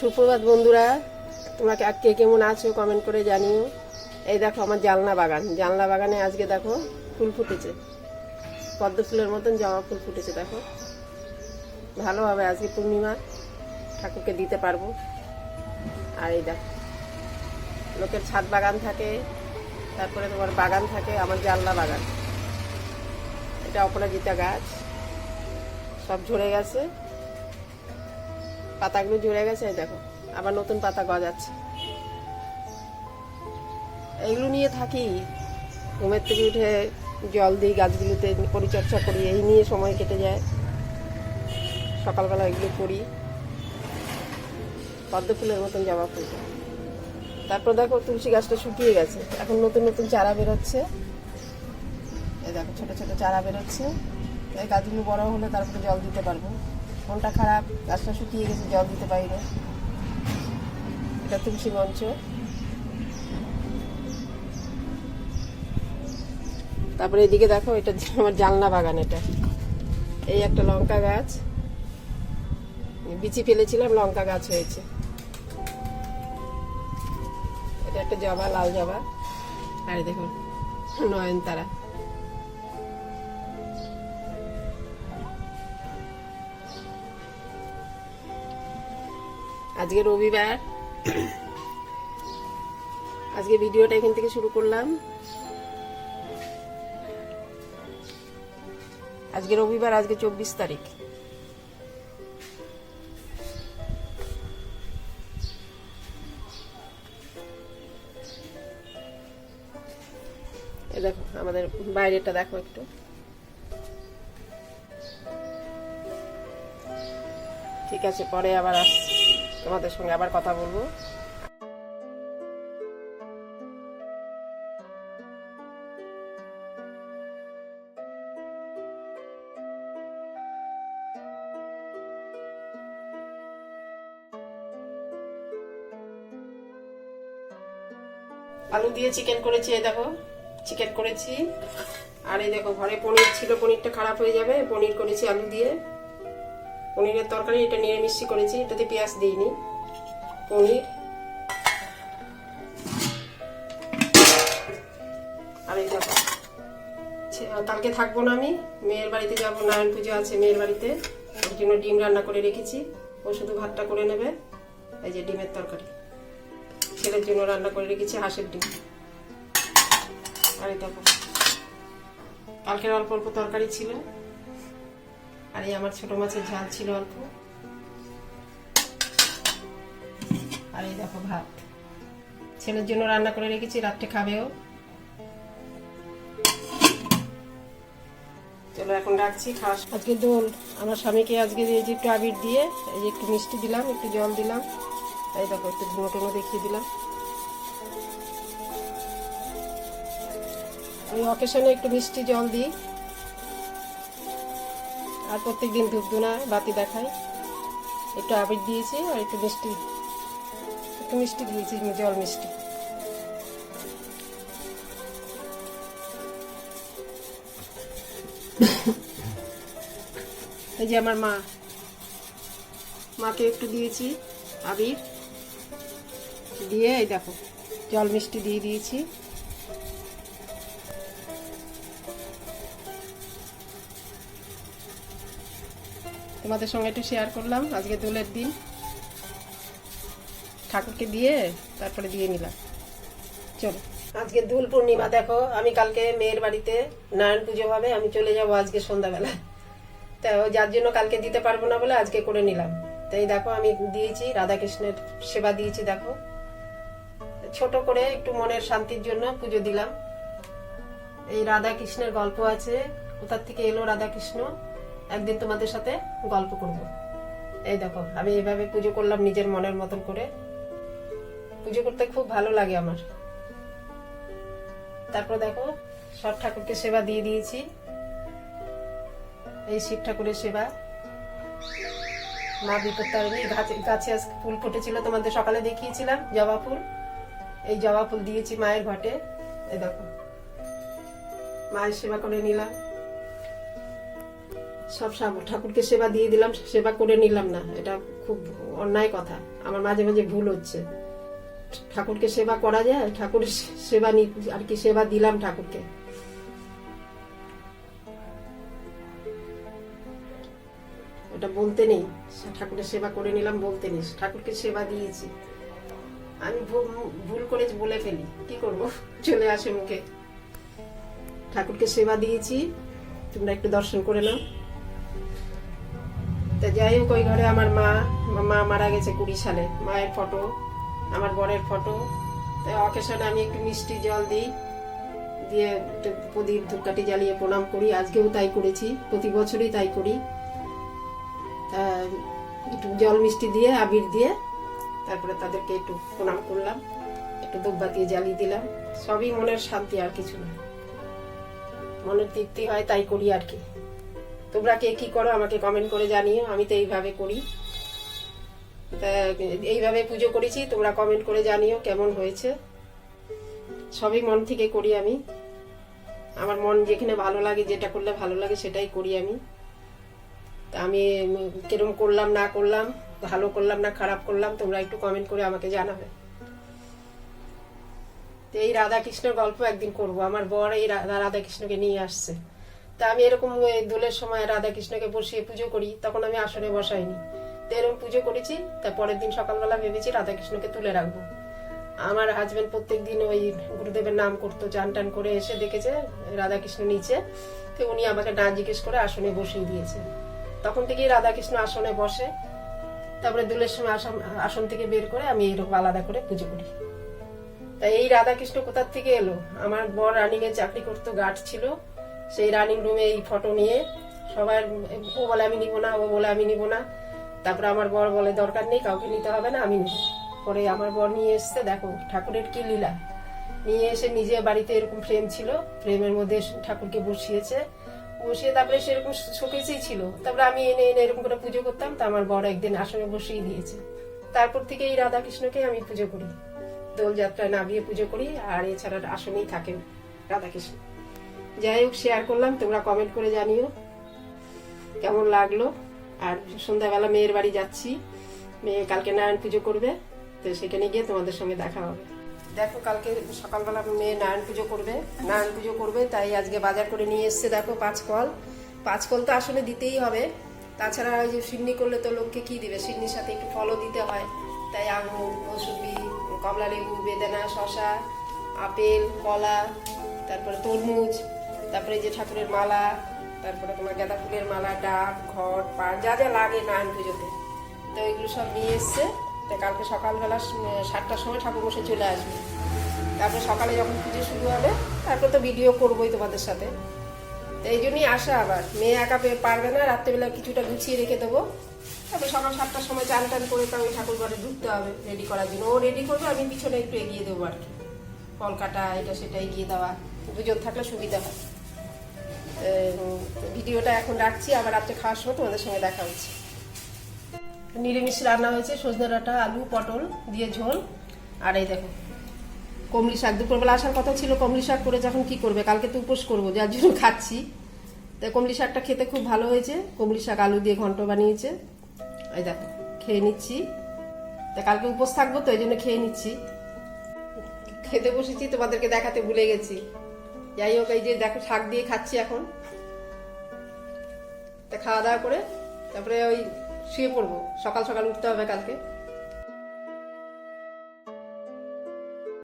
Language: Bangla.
সুপ্রভাত বন্ধুরা, তোমরা কে- কেমন আছো কমেন্ট করে জানিও। এই দেখো আমার জানলা বাগান। জানলা বাগানে আজকে দেখো ফুল ফুটেছে। পদ্ম ফুলের মতন জবা ফুল ফুটেছে, দেখো। ভালো হবে আজকে পূর্ণিমা। ঠাকুরকে দিতে পারব। আর এই দেখো, লোকের ছাদ বাগান থাকে, তারপরে তোমার বাগান থাকে, আমার জানলা বাগান। এটা অপরাজিতা গাছ। সব ঝরে গেছে। পাতাগুলো ঝরে গেছে, দেখো। আবার নতুন পাতা গজাচ্ছে। এগুলো নিয়ে থাকি। ঘুমের থেকে উঠে জল দিই, গাছগুলোতে পরিচর্যা করি, এই নিয়ে সময় কেটে যায়। সকালবেলা এগুলো করি। পদ্ম ফুলের মতন জবা ফুল। তারপর দেখো তুলসী গাছটা শুকিয়ে গেছে। এখন নতুন নতুন চারা বেরোচ্ছে। এই দেখো, ছোট ছোট চারা বেরোচ্ছে। এই গাছগুলো বড় হলে তারপরে জল দিতে পারব। মনটা খারাপ গাছটা শুকিয়ে গেছে, জল দিতে পারি না এটা তুলসী মঞ্চ তারপরে এদিকে দেখো, এটা আমার জানলা বাগান এটা। এই একটা লঙ্কা গাছ। বিচি ফেলেছিলাম, লঙ্কা গাছ হয়েছে। এটা একটা জবা, লাল জবা। আর দেখুন নয়নতারা। আজকে রবিবার। আজকে ভিডিওটা এখান থেকে শুরু করলাম। আজকে রবিবার, আজকে চব্বিশ তারিখ। দেখো, আমাদের বাইরেটা দেখো একটু। ঠিক আছে, পরে আবার আসছি। তোমাদের সঙ্গে আবার কথা বলব। আলু দিয়ে চিকেন করেছি, এই দেখো। চিকেন করেছি। আর এই দেখো, ঘরে পনির ছিল, পনিরটা খারাপ হয়ে যাবে, পনির করেছি আলু দিয়ে। পনিরের তরকারি, এটা নিরামিষি করেছি, এটাতে পেঁয়াজ দিইনি। পনির। আর এই দেখো কালকে থাকব না আমি, মেয়ের বাড়িতে যাব, নারায়ণ পুজো আছে মেয়ের বাড়িতে, ওর জন্য ডিম রান্না করে রেখেছি, ও শুধু ভাতটা করে নেবে, এই যে ডিমের তরকারি। ছেলের জন্য রান্না করে রেখেছি হাঁসের ডিম। আর এই কালকের অল্প অল্প তরকারি ছিল। আর এই আমার ছোট মাছের ঝাল ছিল অল্প। আর এই দেখো ভাত। ছেলের জন্য রান্না করে রেখেছি, রাত্রে খাবেও। চলো, এখন রাখছি খাস আজকে দোল। আমার স্বামীকে আজকে এই যে একটু আবির দিয়ে, এই যে একটু মিষ্টি দিলাম, একটু জল দিলাম। এই দেখো, একটু ধুনো টুনো দেখিয়ে দিলাম। ওই অকেশনে একটু মিষ্টি জল দিই। আর প্রত্যেক দিন ধূপধুনা বাতি দেখাই। একটু আবির দিয়েছি আর একটু মিষ্টি। একটু মিষ্টি দিয়েছি জল মিষ্টি। এই যে আমার মা। মাকে একটু দিয়েছি আবির। দিয়ে এই দেখো, জল মিষ্টি দিয়ে দিয়েছি। তোমাদের সঙ্গে একটু শেয়ার করলাম, আজকে দোলের দিন। ঠাকুরকে দিয়ে তারপরে দিয়ে নিলাম। চলো। আজকে দোল পূর্ণিমা, দেখো, আমি কালকে মেয়ের বাড়িতে নারায়ণ পুজো হবে, আমি চলে যাব আজকে সন্ধ্যাবেলা। তো যার জন্য কালকে দিতে পারব না বলে আজকে করে নিলাম। তাই দেখো, আমি দিয়েছি, রাধাকৃষ্ণের সেবা দিয়েছি, দেখো। ছোট করে একটু মনের শান্তির জন্য পুজো দিলাম। এই রাধা কৃষ্ণের গল্প আছে, কোথার থেকে এলো রাধা কৃষ্ণ একদিন তোমাদের সাথে গল্প করব। এই দেখো, আমি এইভাবে পুজো করলাম নিজের মনের মতন করে। পুজো করতে খুব ভালো লাগে আমার। তারপর দেখো, সব ঠাকুরকে সেবা দিয়ে দিয়েছি। এই শিব ঠাকুরের সেবা। মা বিপত্তারিণী গাছে গাছে আজকে ফুল ফুটেছিল, তোমাদের সকালে দেখিয়েছিলাম, জবা ফুল। এই জবা ফুল দিয়েছি মায়ের ঘটে। এই দেখো, মায়ের সেবা করে নিলাম। সব ঠাকুরকে সেবা দিয়ে দিলাম, সেবা করে নিলাম না। এটা খুব অন্যায় কথা। আমার মাঝে মাঝে ভুল হচ্ছে। ঠাকুরকে সেবা করা যায়, ঠাকুরের সেবা আর কি সেবা দিলাম ঠাকুরকে। ওটা বলতে নেই। ঠাকুরের সেবা করে নিলাম বলতে নেই। ঠাকুরকে সেবা দিয়েছি। আমি ভুল করে বলে ফেলি। কি করব? চলে আসে মুখে। ঠাকুরকে সেবা দিয়েছি। তোমরা একটু দর্শন করে নাও। তা যাই হোক, ওই ঘরে আমার মা মা মারা গেছে কুড়ি সালে। মায়ের ফটো, আমার বরের ফটো। তাই অকেশনে আমি একটু মিষ্টি জল দিই, দিয়ে একটু প্রদীপ ধূপকাঠি জ্বালিয়ে প্রণাম করি। আজকেও তাই করেছি, প্রতি বছরই তাই করি। তা একটু জল মিষ্টি দিয়ে, আবির দিয়ে, তারপরে তাদেরকে একটু প্রণাম করলাম, একটু ধূপবাতি জ্বালিয়ে দিলাম। সবই মনের শান্তি, আর কিছু না। মনের তৃপ্তি হয়, তাই করি আর কি। তোমরা কে কি করো, আমাকে কমেন্ট করে জানিও, আমি তো এইভাবে করি। এইভাবে পুজো করেছি, তোমরা কমেন্ট করে জানিও কেমন হয়েছে। সবই মন থেকে করি আমি। আমার মন যেখানে ভালো লাগে, যেটা করলে ভালো লাগে, সেটাই করি আমি। তা, আমি কিরম করলাম, না করলাম, ভালো করলাম, না খারাপ করলাম, তোমরা একটু কমেন্ট করে আমাকে জানাবে। এই রাধা কৃষ্ণের গল্প একদিন করব। আমার বর এই রাধা রাধা কৃষ্ণকে নিয়ে আসছে। তা আমি এরকম দোলের সময় রাধা কৃষ্ণকে বসিয়ে পুজো করি, তখন আমি আসনে বসাইনি। তো এরকম পুজো করেছি, তা পরের দিন সকালবেলা ভেবেছি রাধা কৃষ্ণকে তুলে রাখব। আমার হাজব্যান্ড প্রত্যেক দিন ওই গুরুদেবের নাম করতো, চান টান করে এসে দেখেছে রাধা কৃষ্ণ নিচে, তো উনি আমাকে না জিজ্ঞেস করে আসনে বসিয়ে দিয়েছে। তখন থেকেই রাধা কৃষ্ণ আসনে বসে, তারপরে দুলের সময় আসন থেকে বের করে আমি এরকম আলাদা করে পুজো করি। তাই এই রাধাকৃষ্ণ কোথার থেকে এলো? আমার বর রানিং এ চাকরি করতো গার্ড ছিল। সেই রানিং রুমে এই ফটো নিয়ে সবার, ও বলে আমি নিব না, ও বলে আমি নিব না। তারপরে আমার বর বলে, দরকার নেই, কাউকে নিতে হবে না, আমি নেব। পরে আমার বর নিয়ে এসছে, দেখো, ঠাকুরের কি লীলা। নিয়ে এসে নিজে বাড়িতে এরকম ফ্রেম ছিল ফ্রেমের মধ্যে ঠাকুরকে বসিয়েছে। বসিয়ে তারপরে সেরকম শোকেসেই ছিল। তারপরে আমি এনে এনে এরকম করে পুজো করতাম, তা আমার বড় একদিন আসনে বসিয়ে দিয়েছে। তারপর থেকে এই রাধাকৃষ্ণকে আমি পুজো করি। দোলযাত্রায় নামিয়ে পুজো করি, আর এছাড়া আসনেই থাকেন রাধাকৃষ্ণ। যাই হোক শেয়ার করলাম, তোমরা কমেন্ট করে জানিও কেমন লাগল। আর সন্ধ্যাবেলা মেয়ের বাড়ি যাচ্ছি, মেয়ে কালকে নারায়ণ পুজো করবে, তো সেখানে গিয়ে তোমাদের সঙ্গে দেখা হবে। দেখো, কালকে সকালবেলা মেয়ে নারায়ণ পুজো করবে, নারায়ণ পুজো করবে, তাই আজকে বাজার করে নিয়ে এসছে দেখো পাঁচ কল পাঁচ কল তো আসলে দিতেই হবে, তাছাড়া ওই যে সিন্নি করলে তো লোককে কি দিবে? সিন্নির সাথে একটু ফলও দিতে হয়। তাই আঙুর মৌসুমি কমলা লেবু বেদানা শশা আপেল, কলা, তারপরে তরমুজ তারপরে যে ঠাকুরের মালা, তারপরে তোমার গাঁদা ফুলের মালা, ডাব, ঘট পা যা যা লাগে নারায়ণ পুজোতে। তো এগুলো সব নিয়ে এসছে। তো কালকে সকালবেলা সাতটার সময় ঠাকুর বসে চলে আসবে। তারপরে সকালে যখন পুজো শুরু হবে, তারপরে তো ভিডিও করবোই তোমাদের সাথে। তো এই জন্যই আসা আবার। মেয়ে একা পারবে না, রাত্রেবেলা কিছুটা গুছিয়ে রেখে দেবো। তারপরে সকাল সাতটার সময় চান টান করে ওই ঠাকুর ঘরে ঢুকতে হবে রেডি করার জন্য। ও রেডি করবে, আমি পিছনে একটু এগিয়ে দেবো আর কি। ফল কাটা এটা সেটা এগিয়ে দেওয়া। দুজন থাকলে সুবিধা হয়। ভিডিওটা এখন রাখছি, আবার রাত্রে খাওয়ার সময় তোমাদের সঙ্গে দেখা হচ্ছে। নিরামিষ রান্না হয়েছে, সজনে ডাঁটা, আলু, পটল দিয়ে ঝোল, আর এই দেখো, কমলি শাক। দুপুরবেলা আসার কথা ছিল, কমলি শাক করে যখন কি করবে? কালকে তো উপোস করব, যার জন্য খাচ্ছি। তাই কমলি শাকটা খেতে খুব ভালো হয়েছে। কমলি শাক আলু দিয়ে ঘন্ট বানিয়েছে। এই দেখো, খেয়ে নিচ্ছি। তা কালকে উপোস থাকব, তো এই জন্য খেয়ে নিচ্ছি। খেতে বসেছি, তোমাদেরকে দেখাতে ভুলে গেছি। যাই হোক, এই যে দেখো শাক দিয়ে খাচ্ছি এখন। তা খাওয়া দাওয়া করে তারপরে ওই শুয়ে পড়ব। সকাল সকাল উঠতে হবে কালকে।